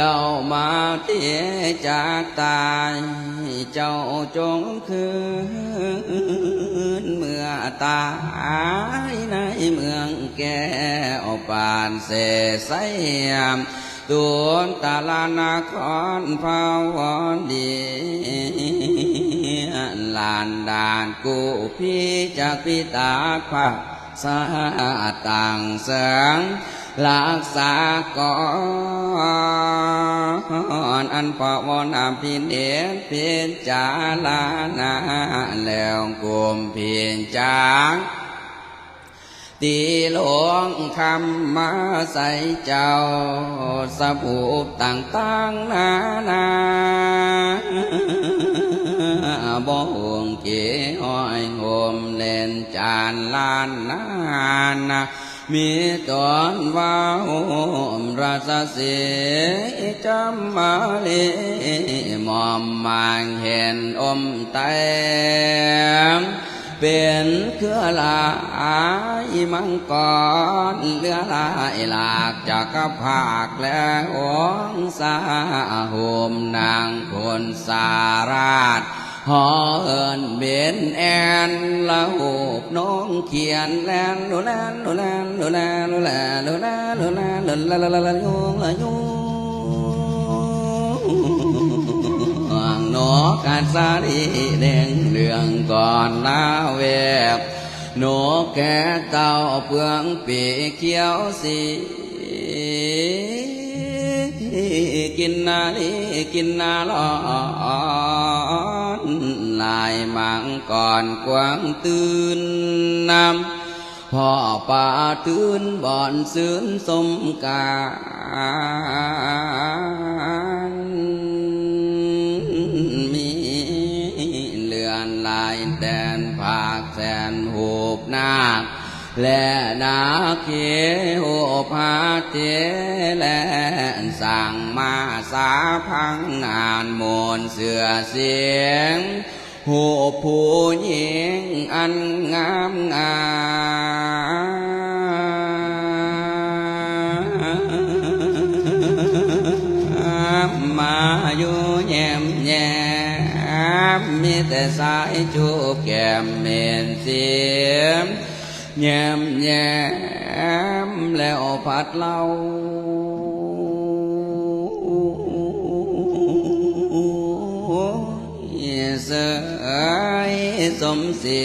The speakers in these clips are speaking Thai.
เจ้ามาเตียจากตาย เจ้าจงคืนเมื่อตายในเมืองแก้วปานเสสยามตัวนตาลานาคอนภาวอนดีลานดานกูพี่จากพิตาภาสาต่างเสง รักษาก่อนอันพอวนอภินเดียนพียนจาลานาแล้วกุมเพียนจางตีหลวงคำมาใส่เจ้าสบู่ต่างๆนานาบ่ห่วงเกี่ยห้อยโหมเล่นจานลานนาน มีตอนว่าโหมราชสีจำมาลีมอมมางเห็นอมเตมเป็นเครือลายมังกรเรือลายหลากจากกภาคและองสาโหมนางคนสาราช หอเอินเบนแอนละหูบน้องเขียนแลนดูแลนดูแลนดูแลนดูแลนดูแลนดู กินนาลีกินนาลอนลายมังก่อนกวางตื่นนำพ่อป่าตื่นบ่อนซื้นสมกามีเลือนลายแดนภาคแสนหูบนาคและนาเขียวพาเทและ สั่งมาสาพังงานมนเสือเสียงหูผู้หญิงอันงามงามมาอยู่แย้มแยมมีแต่สายจูบแก้มเมนเสียมแย้มแย้มแล้วพัดเล่า สยสมศรี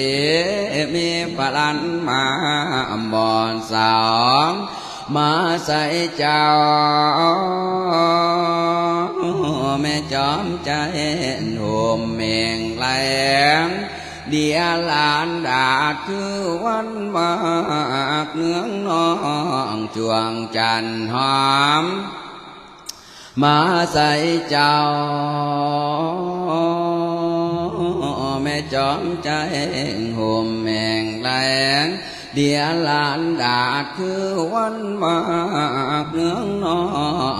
มีพลันมาบอนสองมาใส่เจ้า แม่จอมใจโหมเมงแหลงเดียลานดาดคือวันมากเนื้องน้องจวงจันหอม มาใส่เจ้า จอมใจห่มแมงแรงเดียลานดาดคือวันมากเนื้องน้อ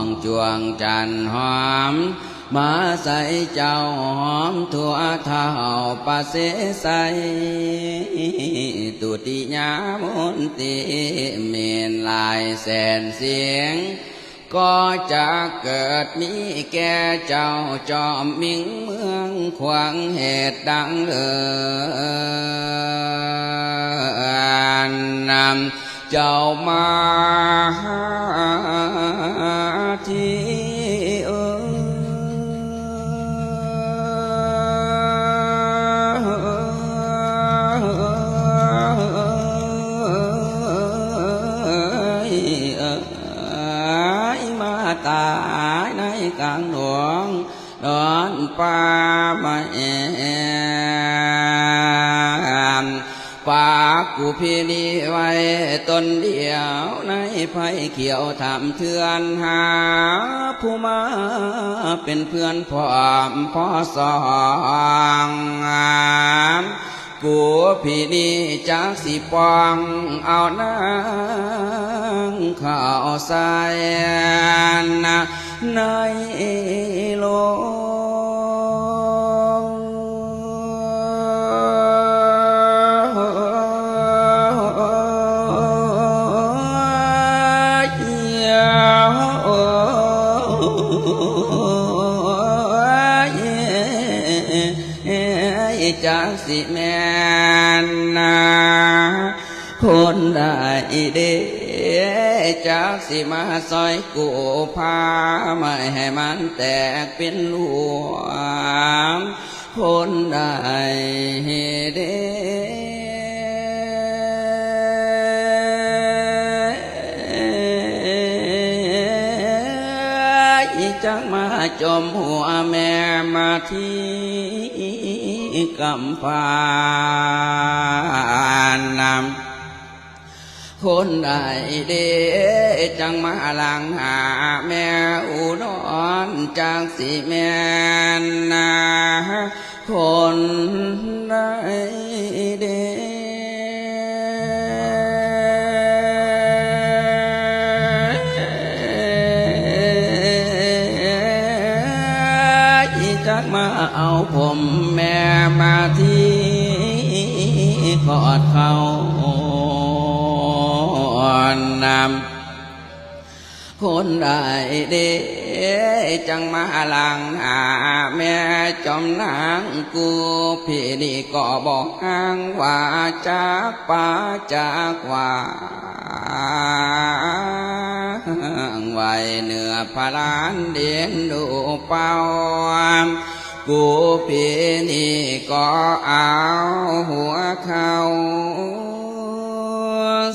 งจวงจันหอมมาใส่เจ้าหอมทั่วเท้าปะเสใสตุติยามนติเมนลายแสนเสียง ก็จะเกิดมีแก่เจ้าจอมมิงเมืองขวางเหตุดังเอินนำเจ้ามา กูพี่นีไว้ตนเดียวในไผ่เขียวทำเทือนหา ผู้มาเป็นเพื่อนพร้อมพอสองกูพี่นี่จากสิปองเอานางข้าวใส่นะในโล จากสิแม่นนาคนได้เดจากสิมาซอยกูพาไม่ให้มันแตกเป็นหลวงคนได้เดจักมาจมหัวแม่มาที่ กำพานนำคนใดเดจังมาลังหาแม่อุดรจังสิแม่นนาคนใดเดจักมาเอาผม นใดเดจังมาลังหาแม่จอมนางกูพี่นี่ก็บอกอ้างว่าจากป่าจากว่าไว้เหนือพระลานเดียนดูเป่ากูพี่นี่ก็เอาหัวเขา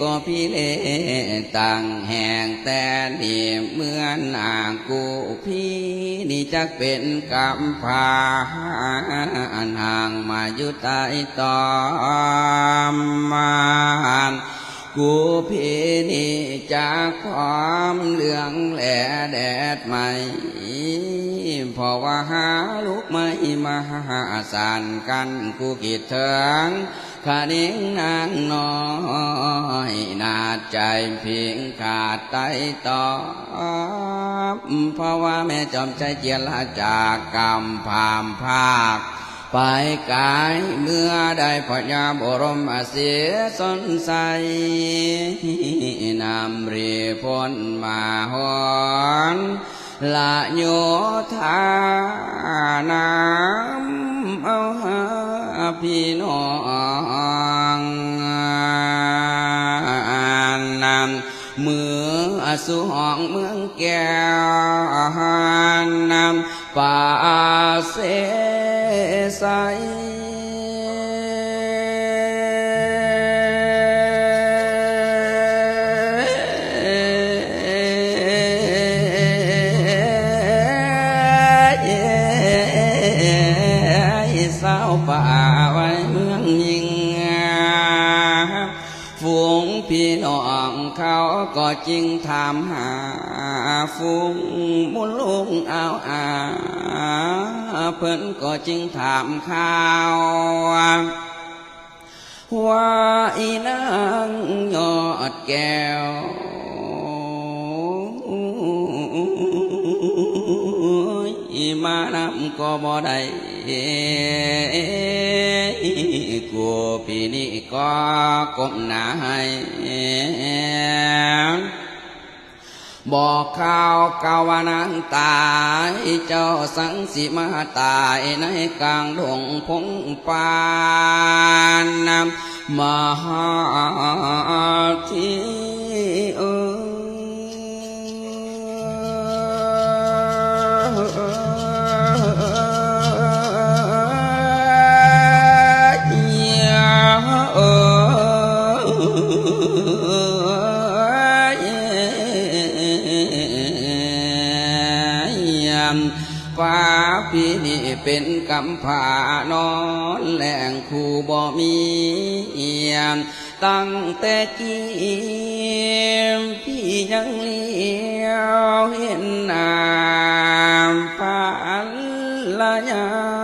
ก็พี่เลต่างแห่งแต่นี่เมื่อนางกูพี่นี่จักเป็นกำพร้าห่างมาอยู่ใต้ตอมมานกูพี่นี่จากความเหลืองแหลแดดใหม่เพราะว่าหาลูกไม่มาหาสานกันกูกิดเถิง ขานิ่งนางน้อยนาใจเพียงขาดไตตอบเพราะว่าแม่จอมใจเจียละจากกรรมพามภาค ไปกายเมื่อได้พญาบรมเสียสนใสนำเรีพลมาหอนละโยธานำเอา พี่น้องนำเมื่อสุหองเมืองแก้วนำป่าเสใส สาวป่าไว้เมืองยิงฝูงพี่น้องเขาก็จริงถามหา ฝูงมุนลุงเอาอาเพิ่นก็จริงถามข่าวว่าอีนางยอดแก้ว มานำก็บ่ได้กูปีนี้ก็ก้มหน้าให้บอกข่าวกาวานางตายเจ้าสังสิมาตายในกลางดงพงปานนำมหาที กำผานอนแหล่งคู่บ่มีเอียมตั้งแต่จีมพี่ยังเลี้ยวเห็นนามพันละยา